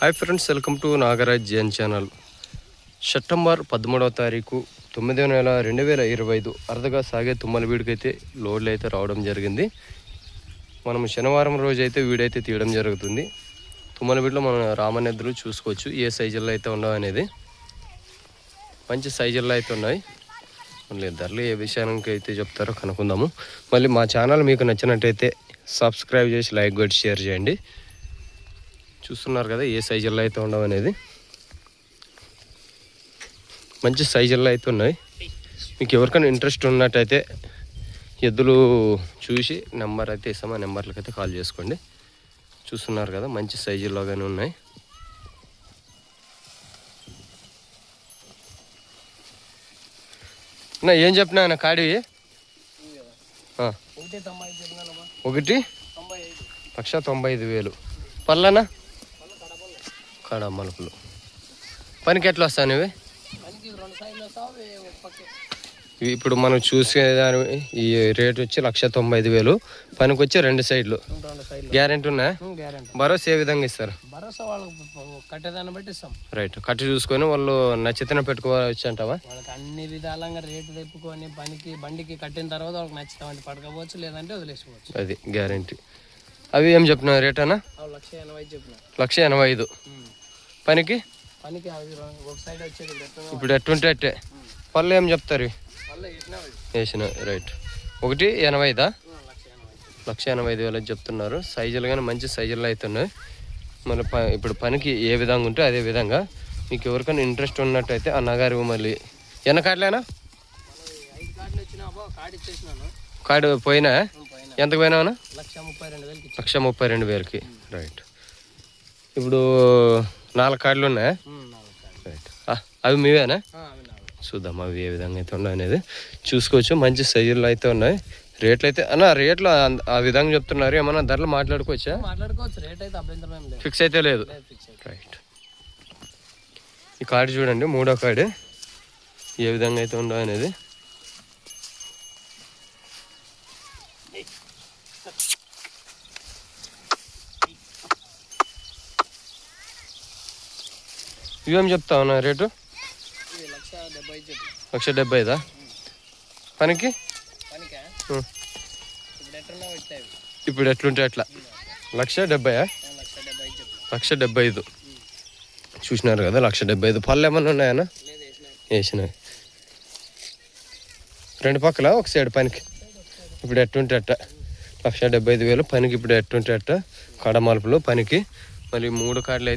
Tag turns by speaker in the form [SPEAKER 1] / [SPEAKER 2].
[SPEAKER 1] Hi friends welcome to Nagaraj Jain channel September పదమూడవ తారీఖు తొమ్మిదో నెల రెండు వేల ఇరవై ఐదు అరదగా సాగే తుమ్మల వీడికైతే లోడ్లు అయితే రావడం జరిగింది. మనం శనివారం రోజు అయితే వీడైతే తీయడం జరుగుతుంది. తుమ్మల వీడిలో మనం రామనెద్దులు చూసుకోవచ్చు ఏ సైజుల్లో అయితే ఉండవు అనేది. మంచి సైజుల్లో అయితే ఉన్నాయి. మళ్ళీ ధరలు ఏ విషయానికి అయితే చెప్తారో కనుక్కుందాము. మళ్ళీ మా ఛానల్ మీకు నచ్చినట్టయితే సబ్స్క్రైబ్ చేసి లైక్ కొట్టి షేర్ చేయండి. చూస్తున్నారు కదా ఏ సైజుల్లో అయితే ఉండవు అనేది. మంచి సైజుల్లో అయితే ఉన్నాయి. మీకు ఎవరికైనా ఇంట్రెస్ట్ ఉన్నట్టయితే ఎద్దులు చూసి నెంబర్ అయితే ఇస్తాం ఆ నెంబర్లకు అయితే కాల్ చేసుకోండి. చూస్తున్నారు కదా మంచి సైజుల్లోగానే ఉన్నాయి. నా ఏం చెప్పినా ఆయన కాడివి ఆ,
[SPEAKER 2] ఒకటి
[SPEAKER 1] లక్ష తొంభై ఐదు. వేలు. పళ్ళనా కాడ మలుపులు. పనికి ఎట్లా వస్తాను ఇవి ఇప్పుడు మనం చూసేదాని ఈ రేట్ వచ్చి లక్ష తొంభై ఐదు వేలు. పనికి వచ్చి రెండు సైడ్లు. గ్యారెంటీ ఉన్నాయా భరోసా ఏ విధంగా ఇస్తారు?
[SPEAKER 2] కట్టేదాన్ని బట్టి ఇస్తాం.
[SPEAKER 1] రైట్. కట్టి చూసుకొని వాళ్ళు నచ్చితేనే పెట్టుకోవచ్చు అంటావా?
[SPEAKER 2] వాళ్ళకి అన్ని విధాలంగా రేటు తెప్పుకొని పనికి బండికి కట్టిన తర్వాత వాళ్ళకి నచ్చుతామంటే పడకపోవచ్చు లేదంటే వదిలేసుకోవచ్చు.
[SPEAKER 1] అది గ్యారెంటీ. అవి ఏం చెప్పిన రేట్ అన్నా?
[SPEAKER 2] లక్ష ఎనభై చెప్పిన
[SPEAKER 1] లక్ష ఎనభై ఐదు. పనికి? ఇప్పుడు ఎట్టుంటే అట్టే. పళ్ళు ఏం చెప్తారు? వేసిన రైట్. ఒకటి ఎనభై ఐదా
[SPEAKER 2] లక్ష ఎనభై.
[SPEAKER 1] ఐదు వేలు చెప్తున్నారు. సైజులు కానీ మంచి సైజుల్లో అవుతున్నాయి మళ్ళీ ప ఇప్పుడు పనికి ఏ విధంగా ఉంటే అదే విధంగా. మీకు ఎవరికైనా ఇంట్రెస్ట్ ఉన్నట్టయితే అన్నగారు మళ్ళీ. ఎన్న
[SPEAKER 2] వచ్చినా కార్డు
[SPEAKER 1] పోయినా? ఎంతకు
[SPEAKER 2] వేలకి ఇచ్చి
[SPEAKER 1] లక్ష ముప్పై రెండు వేలకి. రైట్. ఇప్పుడు నాలుగు కార్డులు ఉన్నాయా? అవి మీవేనా? చూద్దాం అవి ఏ విధంగా అయితే ఉన్నాయి అనేది. చూసుకోవచ్చు మంచి సైజుల్లో అయితే ఉన్నాయి. రేట్లు అయితే అన్న రేట్లు ఆ- విధంగా చెప్తున్నారు. ఏమన్నా ధరలు మాట్లాడుకోవచ్చా? ఫిక్స్ అయితే లేదు. రైట్ ఈ కార్డు చూడండి మూడో కార్డు. ఏ విధంగా అయితే ఉండవు అనేది. ఇవేం చెప్తా ఉన్నా రేటు?
[SPEAKER 2] లక్ష డెబ్బై
[SPEAKER 1] ఐదా పనికి.
[SPEAKER 2] ఇప్పుడు
[SPEAKER 1] ఎట్లుంటే అట్లా. లక్ష
[SPEAKER 2] డెబ్బై
[SPEAKER 1] లక్ష డెబ్బై ఐదు చూసినారు కదా లక్ష డెబ్బై ఐదు పళ్ళు ఏమన్నా ఉన్నాయన్నా వేసినవి. రెండు పక్కల ఒక సైడ్ పనికి. ఇప్పుడు ఎట్టుంటే అట్ట. లక్ష డెబ్బై ఐదు వేలు పనికి ఇప్పుడు ఎట్టుంటే అట్ట. కడమలుపులు పనికి. మళ్ళీ మూడు కార్డులు అయితే